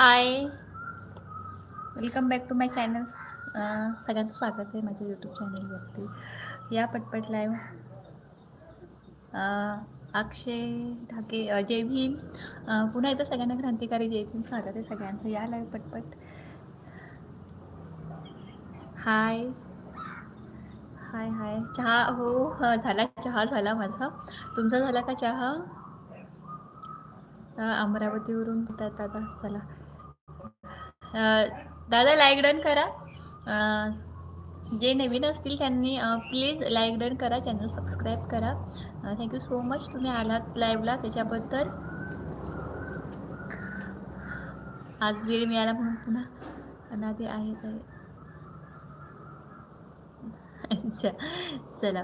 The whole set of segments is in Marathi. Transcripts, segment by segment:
Hi welcome back to my channel सगळ्यांचं स्वागत आहे माझ्या यूट्यूब चॅनलवरती या पटपट लाईव्ह अक्षय ढाके जय भीम. पुन्हा एकदा सगळ्यांना क्रांतिकारी जय भीम स्वागत आहे सगळ्यांचं. या लाईव्ह पटपट. हाय हाय हाय चहा हो, हो झाला चहा झाला माझा. तुमचा झाला का चहा? अमरावतीवरून येतात दादा चला. दादा लाईक डन करा. जे नवीन असतील त्यांनी प्लीज लाईक डन करा चॅनल सबस्क्राईब करा. थँक्यू सो मच तुम्ही आलात लाईव्हला त्याच्याबद्दल. आज वेळ मिळाला म्हणून पुन्हा अनादे आहेत आहे अच्छा चला.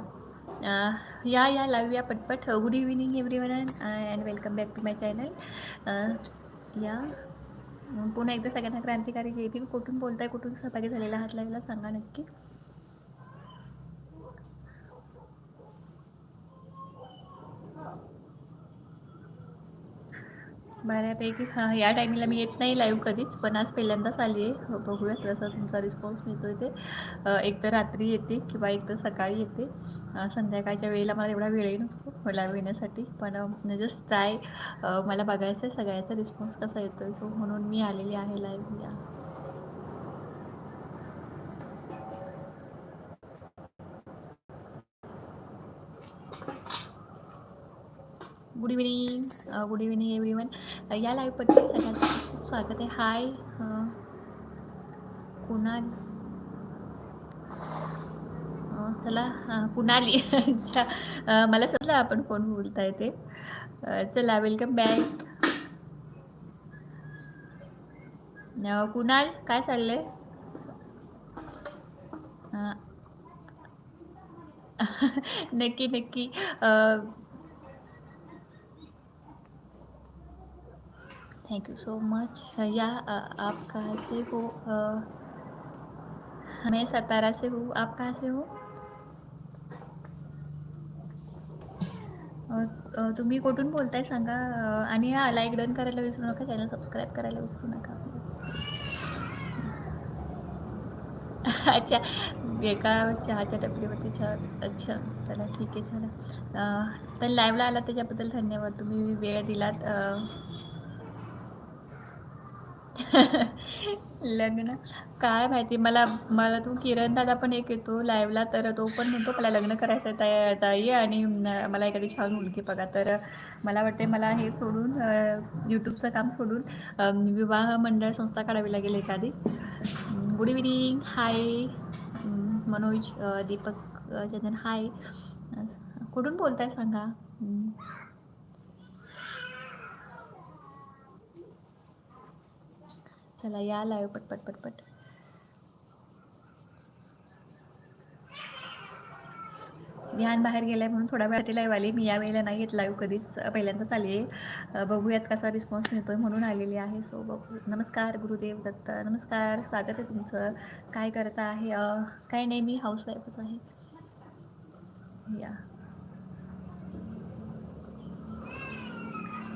या या लाव या पटपट. Good evening everyone and welcome back to my channel या. पुन्हा एकदा सगळ्यांना क्रांतिकारी जे बी कुठून बोलताय कुठून सहभागी झालेला हात लाईव्हला सांगा नक्की. बऱ्यापैकी हां या टायमिंगला मी येत नाही लाईव्ह कधीच पण आज पहिल्यांदाच आली आहे. हो, बघूया कसा तुमचा रिस्पॉन्स मिळतो ते. एक तर रात्री येते किंवा एक तर सकाळी येते. संध्याकाळच्या वेळेला मला एवढा वेळही नसतो. लाईव्ह येण्यासाठी पण जस्ट म्हणजे ट्राय मला बघायचं आहे सगळ्याचा रिस्पॉन्स कसा येतो सो म्हणून मी आलेली आहे लाईव्ह या. Good evening good evening everyone या लाईव्ह पटकन सगळ्यांचं खूप स्वागत आहे. हाय कुणाल चला कुणाली मला समजलं आपण कोण बोलताय ते चला वेलकम बॅक कुणाल काय चाललंय? नक्की नक्की. थैंक यू सो मच या आप कहाँ से हो? अ, मैं सतारा से हूँ आप कहाँ से हो? तुम्ही कुठून बोलताय सांगा. आणि हा लाईक डन करायला विसरू नका चॅनल सबस्क्राईब करायला विसरू नका. अच्छा एका चहाच्या टपरीवरती चहा. अच्छा चला ठीक आहे चला. तर लाईव्हला आला त्याच्याबद्दल धन्यवाद. तुम्ही वेळ दिलात लग्न काय माहिती मला मला तू किरण दादा पण एक येतो लाईव्हला तर तो पण म्हणतो मला लग्न करायचं ताई ताई आणि मला एखादी छान मुलगी बघा. तर मला वाटते मला हे सोडून यूट्यूबचं काम सोडून विवाह मंडळ संस्था काढावी लागेल एखादी. Good evening hi Manoj Deepak Chandan hi कुठून बोलताय सांगा. चला या लाईव्ह पटपट पटपट ध्यान बाहेर गेलाय म्हणून थोडा वेळ लाईव्ह आली मी या वेळेला नाही येत लाईव्ह कधीच. पहिल्यांदाच आली आहे. बघूयात कसा रिस्पॉन्स मिळतोय म्हणून आलेली आहे. सो बघू. नमस्कार गुरुदेव दत्त. नमस्कार स्वागत आहे तुमचं. काय करता आहे? काय नाही मी हाऊसवाईफच आहे. या.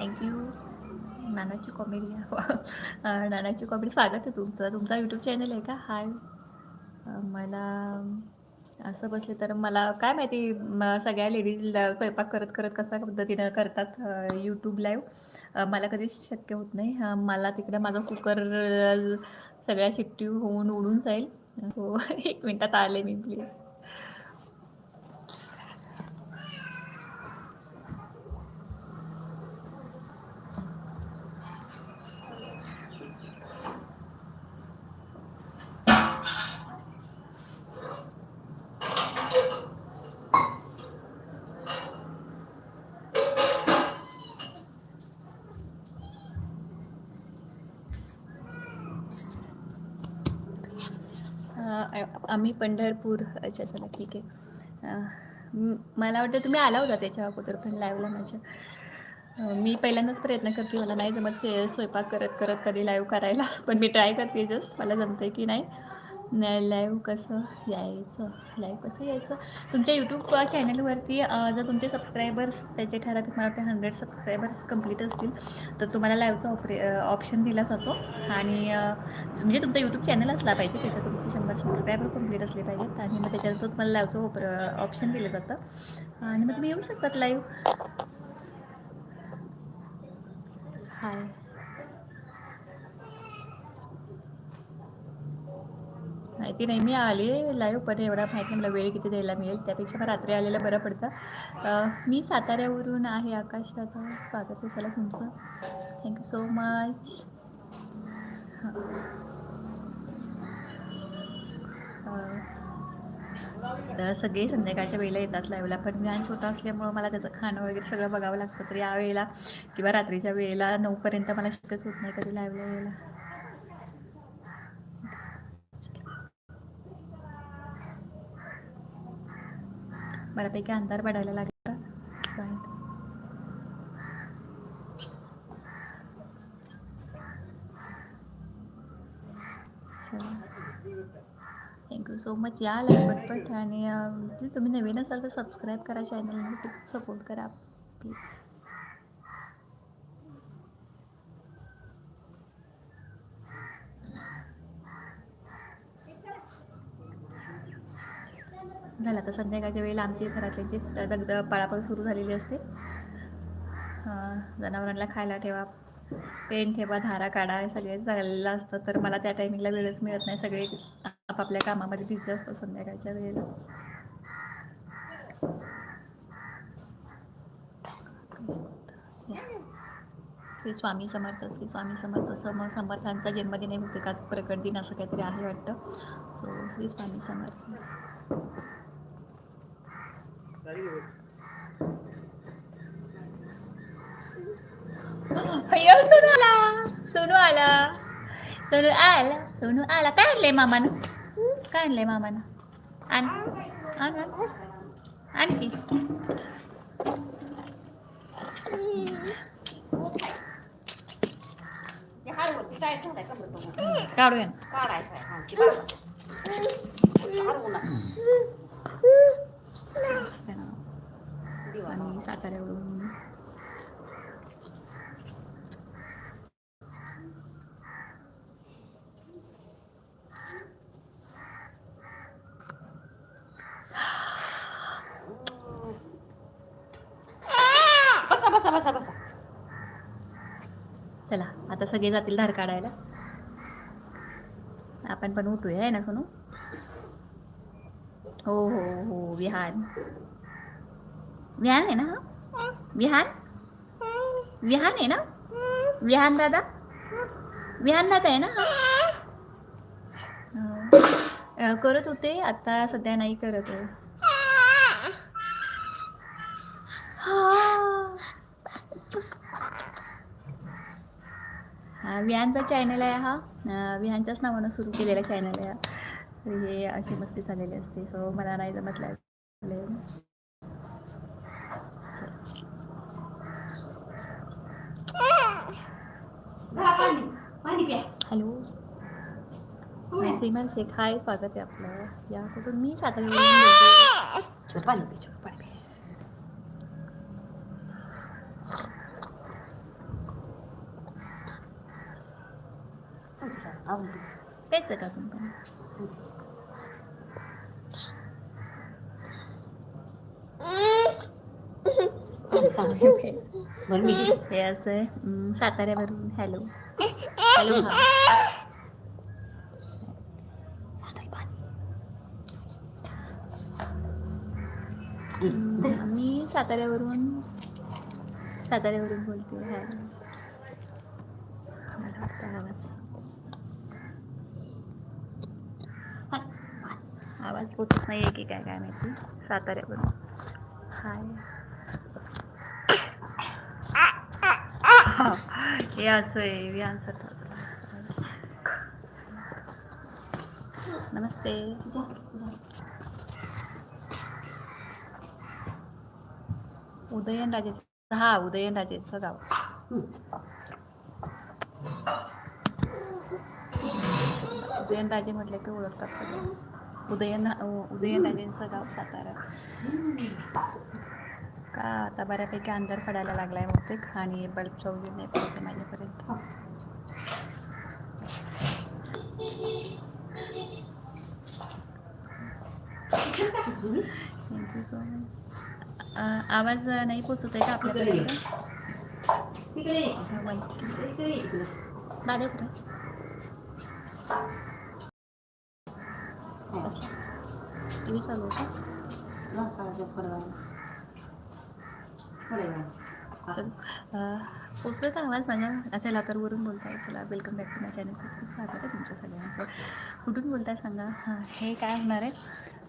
थँक्यू नानाची कॉमेडी नानाची कॉमेडी स्वागत आहे तुमचं. तुमचा यूट्यूब चॅनल आहे का? हाय मला असं बसले तर मला काय माहिती म सगळ्या लेडीज स्वयंपाक करत करत कसा पद्धतीनं करतात यूट्यूब लाईव्ह मला कधीच शक्य होत नाही. मला तिकडं माझा कुकर सगळ्या शिट्टी होऊन उडून जाईल. हो एक मिनटात आले मी प्लीज आम्ही पंढरपूर अच्छा चला ठीक आहे. मला वाटतं तुम्ही आला होता त्याच्या अगोदर पण लाईव्हला माझ्या. मी पहिल्यांदाच प्रयत्न करते मला नाही जमत से स्वयंपाक करत करत कधी लाईव्ह करायला पण मी ट्राय करते जस्ट मला जमते की नाही. लाईव्ह कसं यायचं? लाईव्ह कसं यायचं? तुमच्या यूट्यूब चॅनलवरती जर तुमचे सबस्क्रायबर्स त्याचे ठराविक मला वाटते हंड्रेड सबस्क्रायबर्स कंप्लीट असतील तर तुम्हाला लाईव्हचा ऑपरे ऑप्शन दिला जातो. आणि म्हणजे तुमचा यूट्यूब चॅनल असला पाहिजे त्याचं तुमचे शंभर सबस्क्रायबर कंप्लीट असले पाहिजेत. आणि मग त्याच्यानंतर तुम्हाला लाईव्हचं ऑपर ऑप्शन दिलं जातं. आणि मग तुम्ही येऊ शकतात लाईव्ह माहिती नाही. मी आले लाईव्ह पण एवढा माहिती मला वेळ किती द्यायला मिळेल? त्यापेक्षा मग रात्री आलेलं बरं पडतं. मी साताऱ्यावरून आहे आकाश दादा. स्वागत आहे चला तुमचं. थँक्यू सो मच तर सगळे संध्याकाळच्या वेळेला येतात लाईव्हला पण मी आणि छोटा असल्यामुळं मला त्याचं खाणं वगैरे सगळं बघावं लागतं. तर या वेळेला किंवा रात्रीच्या वेळेला नऊपर्यंत मला शक्यच होत नाही कधी लाईव्हला यायला. बऱ्यापैकी अंधार पडायला लागला. थँक्यू सो मच या लाईव्ह पटपट आणि तुम्ही नवीन असाल तर सबस्क्राईब करा चॅनल खूप सपोर्ट करा प्लीज झाला. तर संध्याकाळच्या वेळेला आमची घरातल्याची दगद पाळापळ सुरू झालेली असते. जनावरांना खायला ठेवा पेन ठेवा धारा काढा हे सगळे झालेलं असतं. तर मला त्या टायमिंगला वेळच मिळत नाही. सगळे आपापल्या कामामध्ये बिझी असतात संध्याकाळच्या वेळेला. श्री स्वामी समर्थ श्री स्वामी समर्थ सम समर्थांचा जन्मदिन आहे प्रकट दिन असं काहीतरी आहे वाटतं. सो श्री स्वामी समर्थ. अय्यो सोनू आला सोनू आला सोनू आला सोनू आला काय आणलंय मामानं काय आणलंय मामानं आण आण आण आणखी काढूया बसा बसा बसा चला आता सगळे जातील धार काढायला. आपण पण उठूया आहे ना सोनू? हो हो हो विहान. विहान आहे ना हा विहान विहान आहे ना विहान दादा विहान दादा आहे ना हा करत होते आता सध्या नाही करत आहे हा. विहानचा चॅनल आहे हा विहानच्याच नावानं सुरू केलेला चॅनल आहे हे अशी मस्ती झालेली असते सो मला नाही जमतलं लागले घरा पाणी पाणी प्या हॅलो सीमा शेख हाय स्वागत आहे आपलं. या कुठून मी सातारा पाणी छोट पाणी का सांग. बरं मी. हे असं साताऱ्यावरून. हॅलो हॅलो हा सांडाल पाणी. अं, मी साताऱ्यावरून साताऱ्यावरून बोलते हाय आवाज. आवाज पोचत नाही आहे की काय काय माहिती? साताऱ्यावरून. हाय. हे असं आहे मी आन्सर नमस्ते. उदयनराजेचं हा उदयनराजेचं गाव. उदयनराजे म्हटले की ओळखतात सगळे. उदयन उदयनराजेंचं गाव सातारा. का आता बऱ्यापैकी अंधार पडायला लागलाय बहुतेक आणि बल्ब चवली नाही पडते माझ्यापर्यंत. थँक्यू सो मच आवाज नाही पोचत आहे का. दादा कुठे. टी व्ही चालू होता. चल. पोचलं का आवाज माझ्या? चला तर वरून बोलताय. चला welcome back to my channel खूप खूप स्वागत आहे तुमच्या सगळ्यांचं. कुठून बोलताय सांगा? हां हे काय होणार आहे?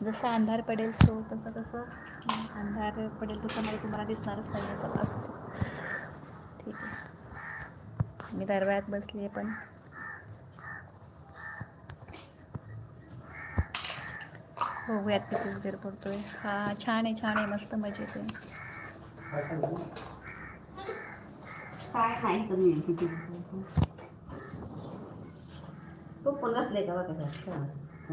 जसं अंधार पडेल सो तसं तसं अंधार पडेल तसं तुम्हाला दिसणारच नाही याचा असतो ठीक आहे. मी दरवायात बसली आहे पण. बघूयात किती उजेड पडतोय. हा छान आहे छान आहे मस्त मजेत आहे.